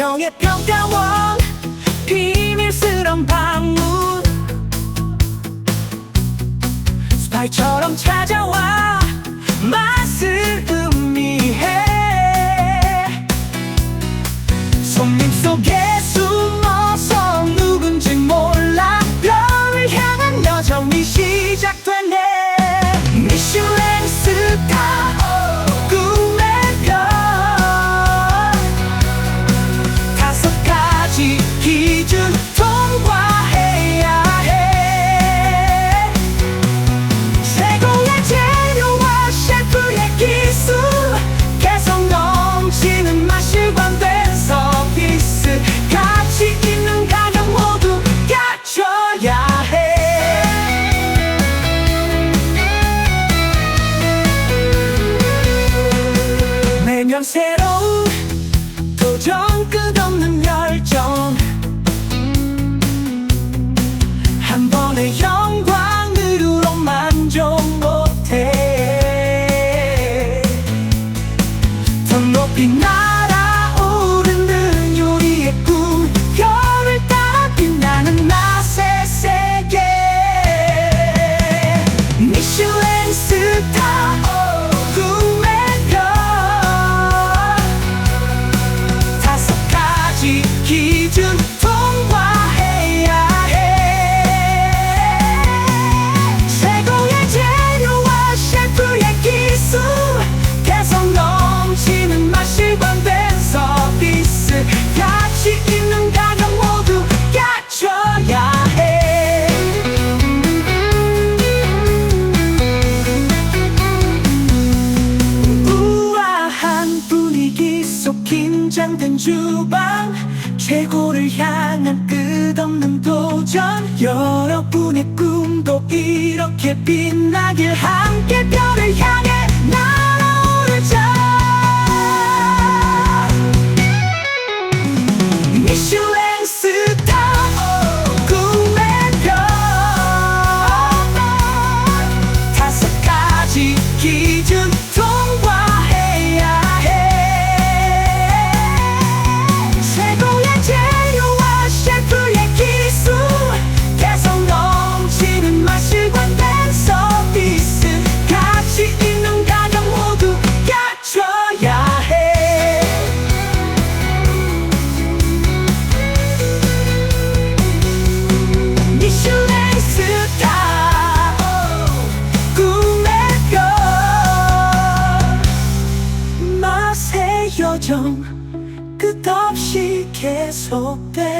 운명의 평가원 비밀스런 방문. 스파이처럼 I'm scared. 것이 있는 가격 모두 갖춰야 해. 우아한 분위기 속 긴장된 주방 최고를 향한 끝없는 도전. 여러분의 꿈도 이렇게 빛나길 함께 별을 향해 keep 정 끝없이 계속돼.